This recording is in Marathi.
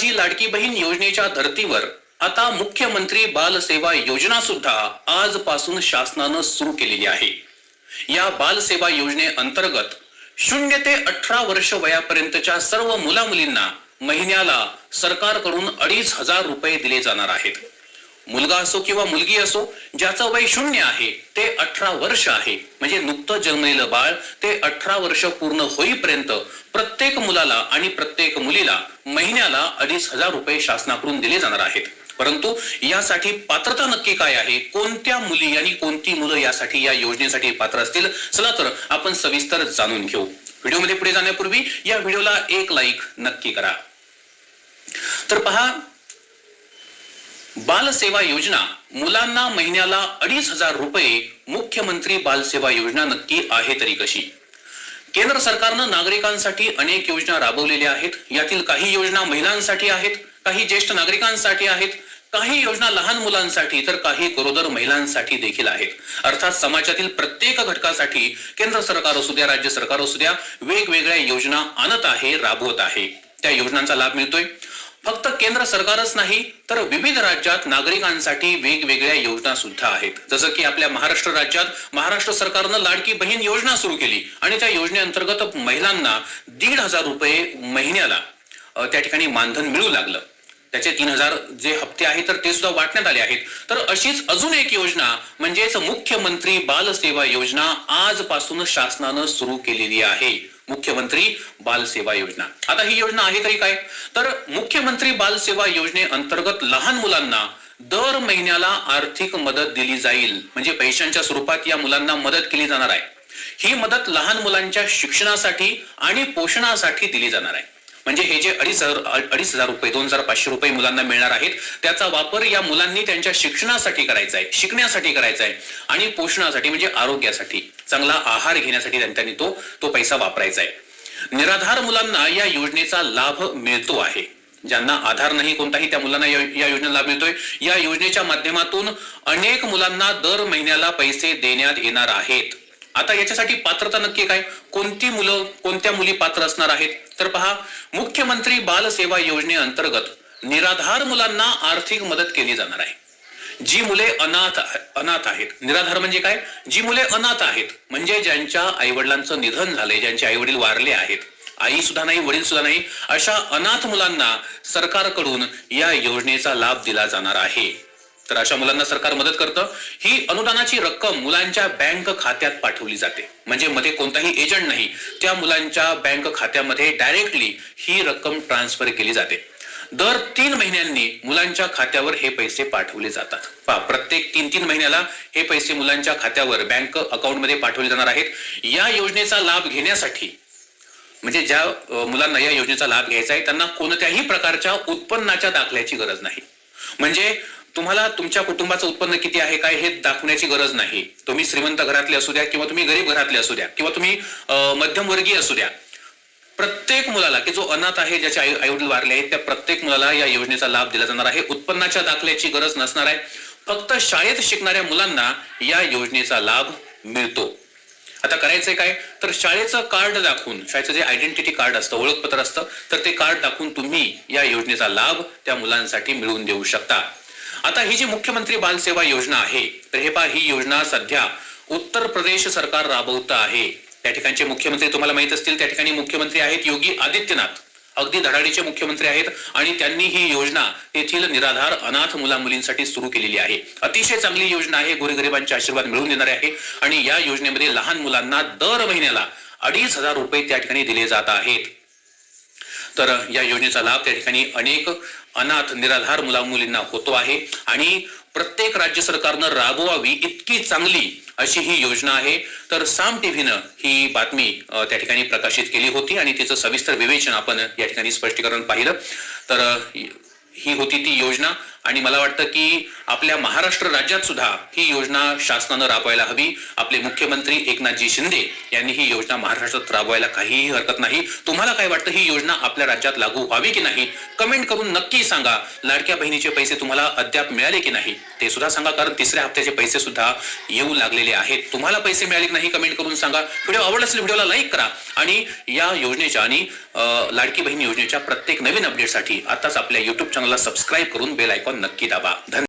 माझी लाडकी बहीण योजनेच्या धर्तीवर आता मुख्यमंत्री बालसेवा योजना सुद्धा आजपासून शासनानं सुरू केलेली आहे. या बालसेवा योजने योजनेअंतर्गत शून्य ते अठरा वर्ष वयापर्यंतच्या सर्व मुला मुलींना महिन्याला सरकारकडून अडीच हजार रुपये दिले जाणार आहेत. मुलगा असो किंवा मुलगी असो ज्याचं वय शून्य आहे ते अठरा वर्ष आहे. म्हणजे नुकतं जन्मलेलं बाळ ते अठरा वर्ष पूर्ण होईपर्यंत प्रत्येक मुलाला आणि प्रत्येक मुलीला महिन्याला अडीच हजार रुपये शासनाकडून दिले जाणार आहेत. परंतु यासाठी पात्रता नक्की काय आहे? कोणत्या मुली आणि कोणती मुलं यासाठी या योजनेसाठी पात्र असतील? चला तर आपण सविस्तर जाणून घेऊ. व्हिडिओमध्ये पुढे जाण्यापूर्वी या व्हिडिओला एक लाईक नक्की करा. तर पहा बालसेवा योजना मुलांना महिन्याला अडीच हजार रुपये मुख्यमंत्री बालसेवा योजना नक्की आहे तरी कशी? केंद्र सरकारनं नागरिकांसाठी अनेक योजना राबवलेल्या आहेत. यातील काही योजना महिलांसाठी आहेत काही ज्येष्ठ नागरिकांसाठी आहेत काही योजना लहान मुलांसाठी तर काही गरोदर महिलांसाठी देखील आहेत. अर्थात समाजातील प्रत्येक घटकासाठी केंद्र सरकार असू द्या राज्य सरकार असू द्या वेगवेगळ्या योजना आणत आहे राबवत आहे. त्या योजनांचा लाभ मिळतोय. फक्त केंद्र सरकारच नाही तर विविध राज्यात नागरिकांसाठी वेगवेगळ्या योजना सुद्धा आहेत. जसं की आपल्या महाराष्ट्र राज्यात महाराष्ट्र सरकारनं लाडकी बहीण योजना सुरू केली आणि त्या योजनेअंतर्गत महिलांना दीड हजार रुपये महिन्याला त्या ठिकाणी मानधन मिळू लागलं. त्याचे तीन हजार जे हप्ते आहेत तर ते सुद्धा वाटण्यात आले आहेत. तर अशीच अजून एक योजना म्हणजेच मुख्यमंत्री बाल सेवा योजना आजपासून शासनानं सुरू केलेली आहे. मुख्यमंत्री बाल सेवा योजना. आता ही योजना आहे तरी काय? तर मुख्यमंत्री बाल सेवा योजनेअंतर्गत लहान मुलांना दर महिन्याला आर्थिक मदत दिली जाईल. म्हणजे पैशांच्या स्वरूपात या मुलांना मदत केली जाणार आहे. ही मदत लहान मुलांच्या शिक्षणासाठी आणि पोषणासाठी दिली जाणार आहे. म्हणजे हे जे अडीच हजार अडीच हजार रुपये दोन हजार पाचशे रुपये मुलांना मिळणार आहेत त्याचा वापर या मुलांनी त्यांच्या शिक्षणासाठी करायचा आहे शिकण्यासाठी करायचा आहे आणि पोषणासाठी म्हणजे आरोग्यासाठी. चांगला आहार घेण्यासाठी त्यांनी तो तो पैसा वापरायचा आहे. निराधार मुलांना या योजनेचा लाभ मिळतो आहे. ज्यांना आधार नाही कोणताही त्या मुलांना या या योजनेचा लाभ मिळतोय. या योजनेच्या माध्यमातून अनेक मुलांना दर महिन्याला पैसे देण्यात येणार आहेत. आता याच्यासाठी पात्रता नक्की काय? कोणती मुलं कोणत्या मुली पात्र असणार आहेत? तर पहा मुख्यमंत्री बाल सेवा योजनेअंतर्गत निराधार मुलांना आर्थिक मदत केली जाणार आहे. जी मुले अनाथ अनाथ आहेत. निराधार म्हणजे काय? जी मुले अनाथ आहेत म्हणजे ज्यांच्या आईवडिलांचं निधन झालंय ज्यांचे आई वडील वारले आहेत. आई सुद्धा नाही वडील सुद्धा नाही अशा अनाथ मुलांना सरकारकडून या योजनेचा लाभ दिला जाणार आहे. तर अशा मुलांना सरकार मदत करतं. ही अनुदानाची रक्कम मुलांच्या बँक खात्यात पाठवली जाते. म्हणजे मध्ये कोणताही एजंट नाही त्या मुलांच्या बँक खात्यामध्ये डायरेक्टली ही रक्कम ट्रान्सफर केली जाते. दर तीन महिन्यांनी मुलांच्या खात्यावर हे पैसे पाठवले जातात. पा प्रत्येक तीन तीन महिन्याला हे पैसे मुलांच्या खात्यावर बँक अकाउंटमध्ये पाठवले जाणार आहेत. या योजनेचा लाभ घेण्यासाठी म्हणजे ज्या मुलांना या योजनेचा लाभ घ्यायचा आहे त्यांना कोणत्याही प्रकारच्या उत्पन्नाच्या दाखल्याची गरज नाही. म्हणजे तुम्हाला तुमच्या कुटुंबाचं उत्पन्न किती आहे काय हे दाखवण्याची गरज नाही. तुम्ही श्रीमंत घरातले असू द्या किंवा तुम्ही गरीब घरातले असू द्या किंवा तुम्ही मध्यमवर्गीय असू द्या. प्रत्येक मुलाला की जो अनाथ आहे ज्याचे आई आईवडील वारले आहेत त्या प्रत्येक मुलाला या योजनेचा लाभ दिला जाणार आहे. उत्पन्नाच्या दाखल्याची गरज नसणार आहे. फक्त शाळेत शिकणाऱ्या मुलांना या योजनेचा लाभ मिळतो. आता करायचंय काय? तर शाळेचं कार्ड दाखवून शाळेचं जे आयडेंटिटी कार्ड असतं ओळखपत्र असतं तर ते कार्ड दाखवून तुम्ही या योजनेचा लाभ त्या मुलांसाठी मिळवून देऊ शकता. आता ही जी मुख्यमंत्री बाल सेवा योजना आहे तर हे पहा ही योजना सध्या उत्तर प्रदेश सरकार राबवतं आहे. त्या ठिकाणचे मुख्यमंत्री तुम्हाला माहीत असतील त्या ठिकाणी मुख्यमंत्री आहेत योगी आदित्यनाथ. अगदी धडाडीचे मुख्यमंत्री आहेत आणि त्यांनी ही योजना तेथील निराधार अनाथ मुला मुलींसाठी सुरू केलेली आहे. अतिशय चांगली योजना आहे गोरगरिबांचे आशीर्वाद मिळवून देणारी आहे आणि या योजनेमध्ये लहान मुलांना दर महिन्याला अडीच हजार रुपये त्या ठिकाणी दिले जात आहेत. तर या योजनेचा लाभ त्या ठिकाणी अनेक अनाथ निराधार मुला मुलींना होतो आहे आणि प्रत्येक राज्य सरकारनं राबवावी इतकी चांगली अशी ही योजना आहे. तर साम टीव्हीनं ही बातमी त्या ठिकाणी प्रकाशित केली होती आणि तिचं सविस्तर विवेचन आपण या ठिकाणी स्पष्टीकरण पाहिलं. तर ही होती ती योजना. आणि मला वाटतं की आपल्या महाराष्ट्र राज्यात सुद्धा ही योजना शासनानं राबवायला हवी. आपले मुख्यमंत्री एकनाथजी शिंदे यांनी ही योजना महाराष्ट्रात राबवायला काहीही हरकत नाही. तुम्हाला काय वाटतं ही योजना आपल्या राज्यात लागू व्हावी की नाही? कमेंट करून नक्की सांगा. लाडक्या बहिणीचे पैसे तुम्हाला अद्याप मिळाले की नाही? ते सुद्धा सांगा कारण तिसऱ्या हप्त्याचे पैसे सुद्धा येऊ लागलेले आहेत. तुम्हाला पैसे मिळाले की नाही कमेंट करून सांगा. व्हिडिओ आवडला असेल व्हिडिओला लाईक करा. आणि या योजनेच्या आणि लाडकी बहीण योजनेच्या प्रत्येक नवीन अपडेटसाठी आताच आपल्या युट्यूब चॅनलला सबस्क्राईब करून बेल आयकॉन नक्की दाबा. धन्यवाद.